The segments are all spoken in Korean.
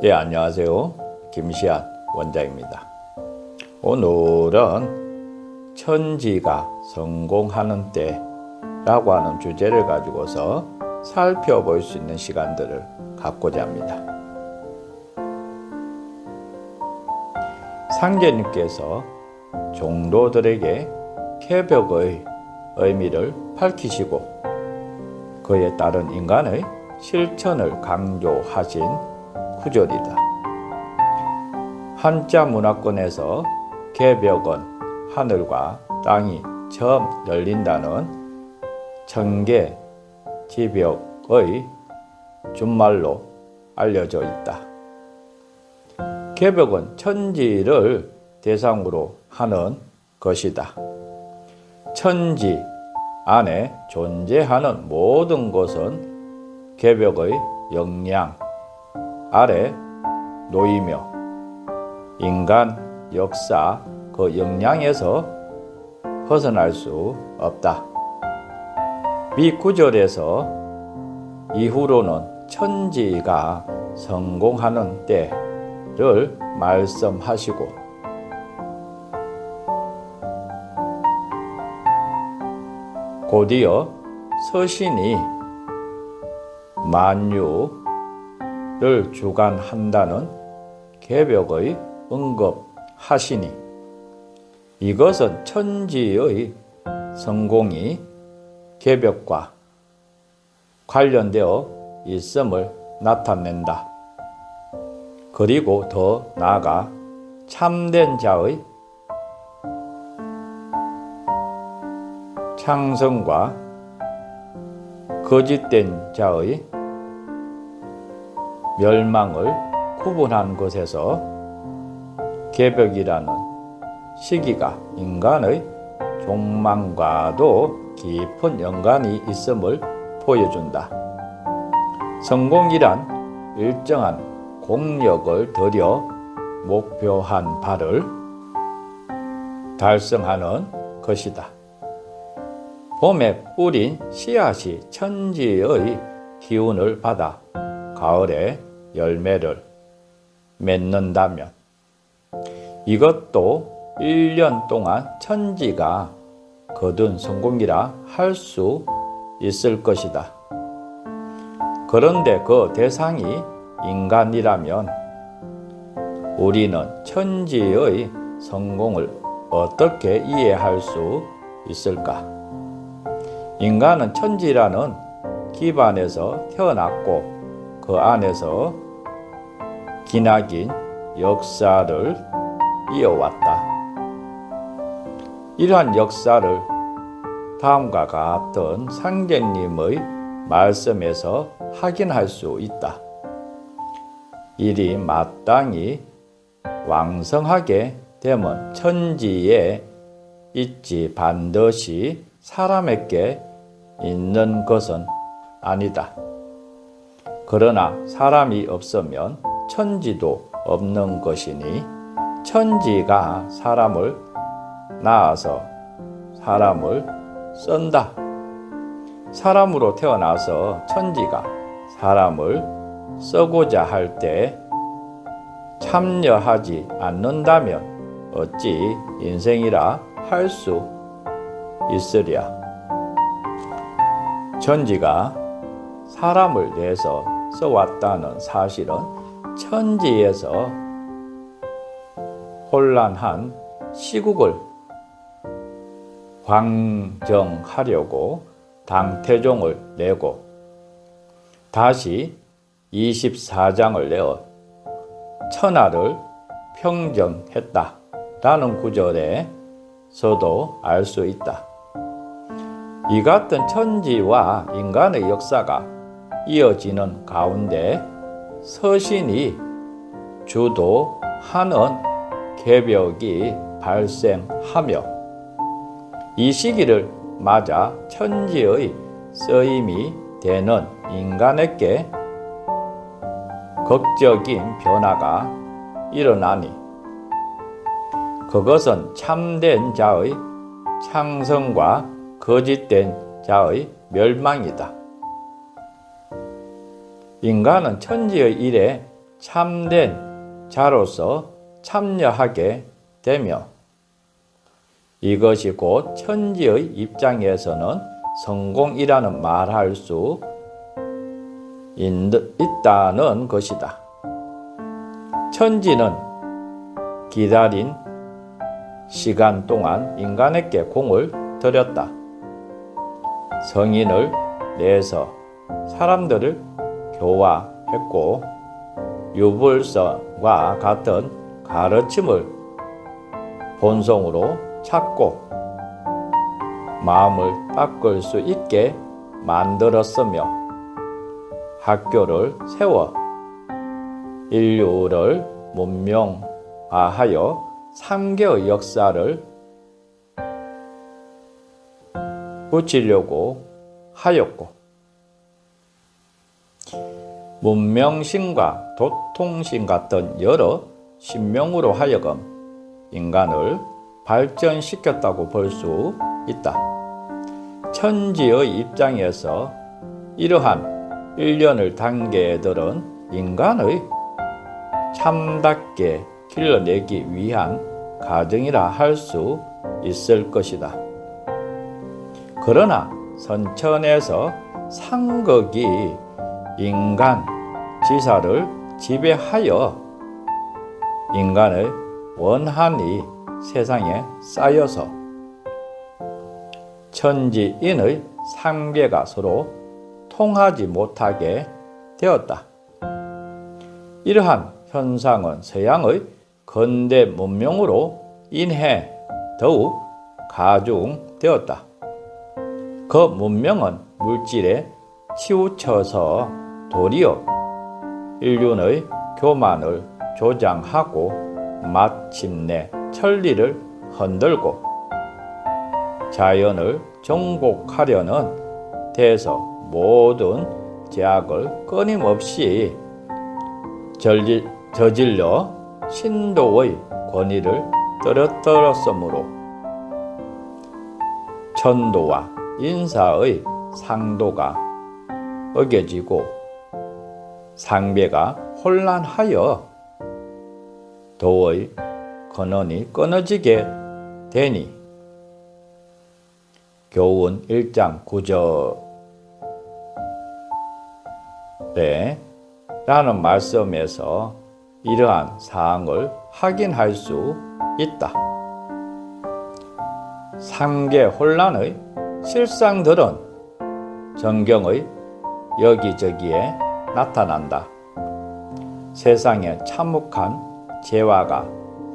네, 안녕하세요. 김시안 원장입니다. 오늘은 천지가 성공하는 때라고 하는 주제를 가지고서 살펴볼 수 있는 시간들을 갖고자 합니다. 상제님께서 종도들에게 개벽의 의미를 밝히시고 그에 따른 인간의 실천을 강조하신 구절이다. 한자 문화권에서 개벽은 하늘과 땅이 처음 열린다는 청계 지벽의 준말로 알려져 있다. 개벽은 천지를 대상으로 하는 것이다. 천지 안에 존재하는 모든 것은 개벽의 영향 아래 놓이며 인간 역사 그 영향에서 벗어날 수 없다. 미 구절에서 이후로는 천지가 성공하는 때를 말씀하시고 곧이어 서신이 만유 를 주관한다는 개벽의 언급하시니 이것은 천지의 성공이 개벽과 관련되어 있음을 나타낸다. 그리고 더 나아가 참된 자의 창성과 거짓된 자의 멸망을 구분한 것에서 개벽이라는 시기가 인간의 종망과도 깊은 연관이 있음을 보여준다. 성공이란 일정한 공력을 들여 목표한 바를 달성하는 것이다. 봄에 뿌린 씨앗이 천지의 기운을 받아 가을에 열매를 맺는다면 이것도 1년 동안 천지가 거둔 성공이라 할 수 있을 것이다. 그런데 그 대상이 인간이라면 우리는 천지의 성공을 어떻게 이해할 수 있을까? 인간은 천지라는 기반에서 태어났고 그 안에서 기나긴 역사를 이어왔다. 이러한 역사를 다음과 같은 상제님의 말씀에서 확인할 수 있다. 일이 마땅히 왕성하게 되면 천지에 있지 반드시 사람에게 있는 것은 아니다. 그러나 사람이 없으면 천지도 없는 것이니 천지가 사람을 낳아서 사람을 쓴다. 사람으로 태어나서 천지가 사람을 써고자 할 때 참여하지 않는다면 어찌 인생이라 할 수 있으랴. 천지가 사람을 내서 써왔다는 사실은 천지에서 혼란한 시국을 광정하려고 당태종을 내고 다시 24장을 내어 천하를 평정했다 라는 구절에서도 알 수 있다. 이 같은 천지와 인간의 역사가 이어지는 가운데 서신이 주도하는 개벽이 발생하며 이 시기를 맞아 천지의 쓰임이 되는 인간에게 극적인 변화가 일어나니 그것은 참된 자의 창성과 거짓된 자의 멸망이다. 인간은 천지의 일에 참된 자로서 참여하게 되며 이것이 곧 천지의 입장에서는 성공이라는 말할 수 있- 있다는 것이다. 천지는 기다린 시간 동안 인간에게 공을 들였다. 성인을 내서 사람들을 교화했고 유불서와 같은 가르침을 본성으로 찾고 마음을 닦을 수 있게 만들었으며 학교를 세워 인류를 문명화하여 3개의 역사를 붙이려고 하였고 문명신과 도통신 같은 여러 신명으로 하여금 인간을 발전시켰다고 볼 수 있다. 천지의 입장에서 이러한 일련을 단계들은 인간의 참답게 길러내기 위한 과정이라 할 수 있을 것이다. 그러나 선천에서 상극이 인간 지사를 지배하여 인간의 원한이 세상에 쌓여서 천지인의 상계가 서로 통하지 못하게 되었다. 이러한 현상은 서양의 근대 문명으로 인해 더욱 가중되었다. 그 문명은 물질에 치우쳐서 도리어 인륜의 교만을 조장하고 마침내 천리를 흔들고 자연을 정복하려는 데서 모든 제약을 끊임없이 저질, 저질러 신도의 권위를 떨어뜨렸으므로 천도와 인사의 상도가 어겨지고 상배가 혼란하여 도의 근원이 끊어지게 되니 교훈 1장 9절에 라는 말씀에서 이러한 사항을 확인할 수 있다. 상계 혼란의 실상들은 정경의 여기저기에 나타난다. 세상에 참혹한 재화가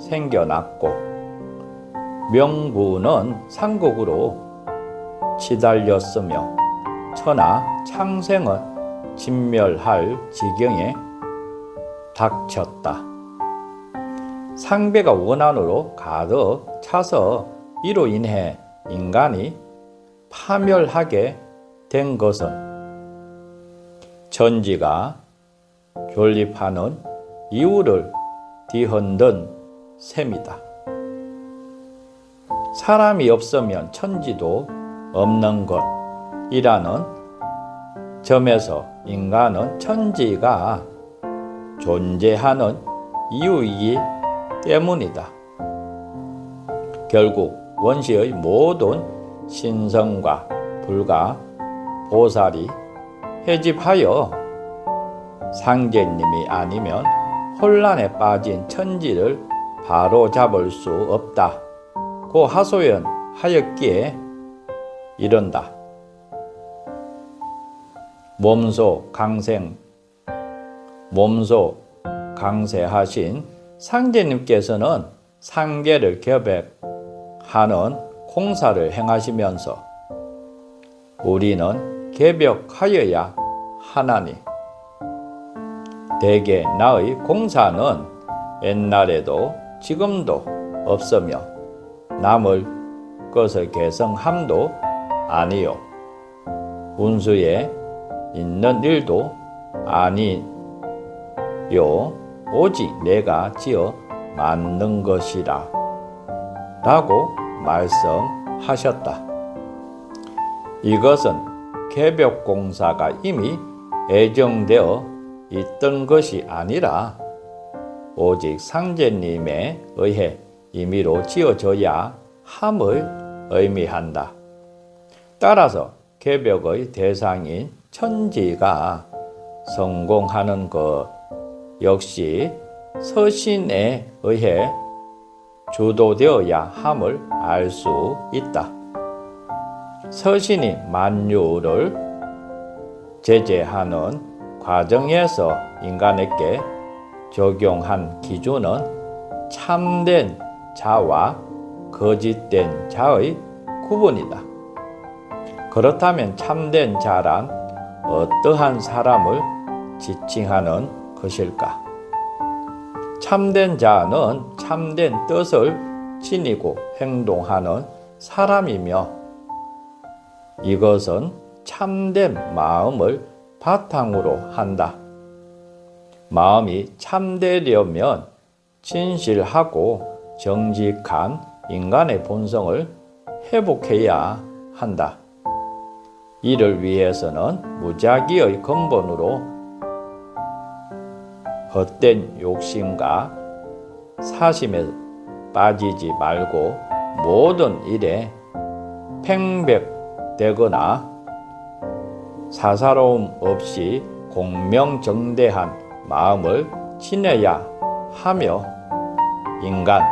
생겨났고 명부는 상국으로 치달렸으며 천하 창생은 진멸할 지경에 닥쳤다. 상배가 원한으로 가득 차서 이로 인해 인간이 파멸하게 된 것은 천지가 존립하는 이유를 뒤흔든 셈이다. 사람이 없으면 천지도 없는 것이라는 점에서 인간은 천지가 존재하는 이유이기 때문이다. 결국 원시의 모든 신성과 불가 보살이 해집하여 상제님이 아니면 혼란에 빠진 천지를 바로 잡을 수 없다 고 하소연 하였기에 이른다. 몸소 강생 몸소 강세하신 상제님께서는 상계를 개백하는 공사를 행하시면서 우리는 개벽하여야 하나니. 대개 나의 공사는 옛날에도 지금도 없으며 남을 것을 개성함도 아니요. 운수에 있는 일도 아니요. 오직 내가 지어 만든 것이라 라고 말씀하셨다. 이것은 개벽공사가 이미 예정되어 있던 것이 아니라 오직 상제님에 의해 임의로 지어져야 함을 의미한다. 따라서 개벽의 대상인 천지가 성공하는 것 역시 서신에 의해 주도되어야 함을 알 수 있다. 서신이 만유를 제재하는 과정에서 인간에게 적용한 기준은 참된 자와 거짓된 자의 구분이다. 그렇다면 참된 자란 어떠한 사람을 지칭하는 것일까? 참된 자는 참된 뜻을 지니고 행동하는 사람이며 이것은 참된 마음을 바탕으로 한다. 마음이 참되려면 진실하고 정직한 인간의 본성을 회복해야 한다. 이를 위해서는 무작위의 근본으로 헛된 욕심과 사심에 빠지지 말고 모든 일에 팽백 되거나 사사로움 없이 공명정대한 마음을 지내야 하며 인간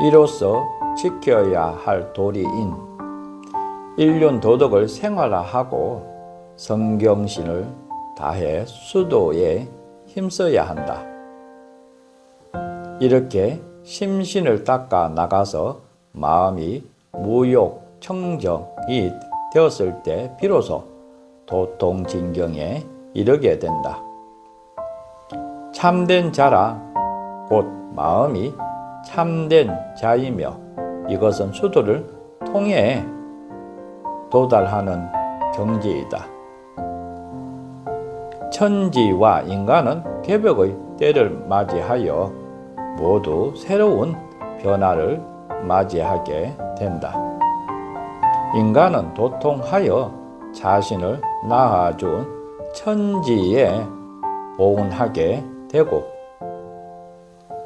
이로써 지켜야 할 도리인 인륜 도덕을 생활화하고 성경신을 다해 수도에 힘써야 한다. 이렇게 심신을 닦아 나가서 마음이 무욕 청정이 되었을 때 비로소 도통 진경에 이르게 된다. 참된 자라 곧 마음이 참된 자이며 이것은 수도를 통해 도달하는 경지이다. 천지와 인간은 개벽의 때를 맞이하여 모두 새로운 변화를 맞이하게 된다. 인간은 도통하여 자신을 낳아준 천지에 보훈하게 되고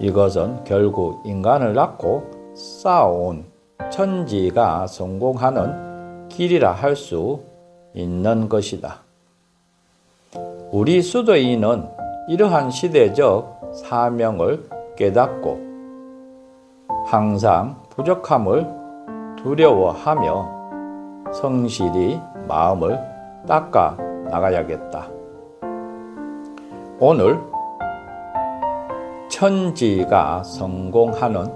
이것은 결국 인간을 낳고 쌓아온 천지가 성공하는 길이라 할 수 있는 것이다. 우리 수도인은 이러한 시대적 사명을 깨닫고 항상 부족함을 두려워하며 성실히 마음을 닦아 나가야겠다. 오늘 천지가 성공하는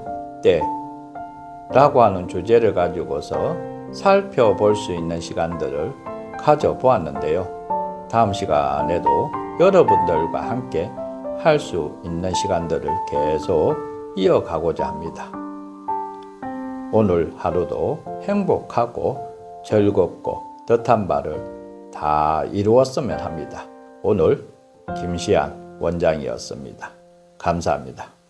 때라고 하는 주제를 가지고서 살펴볼 수 있는 시간들을 가져보았는데요. 다음 시간에도 여러분들과 함께 할 수 있는 시간들을 계속 이어가고자 합니다. 오늘 하루도 행복하고 즐겁고 뜻한 바를 다 이루었으면 합니다. 오늘 김시안 원장이었습니다. 감사합니다.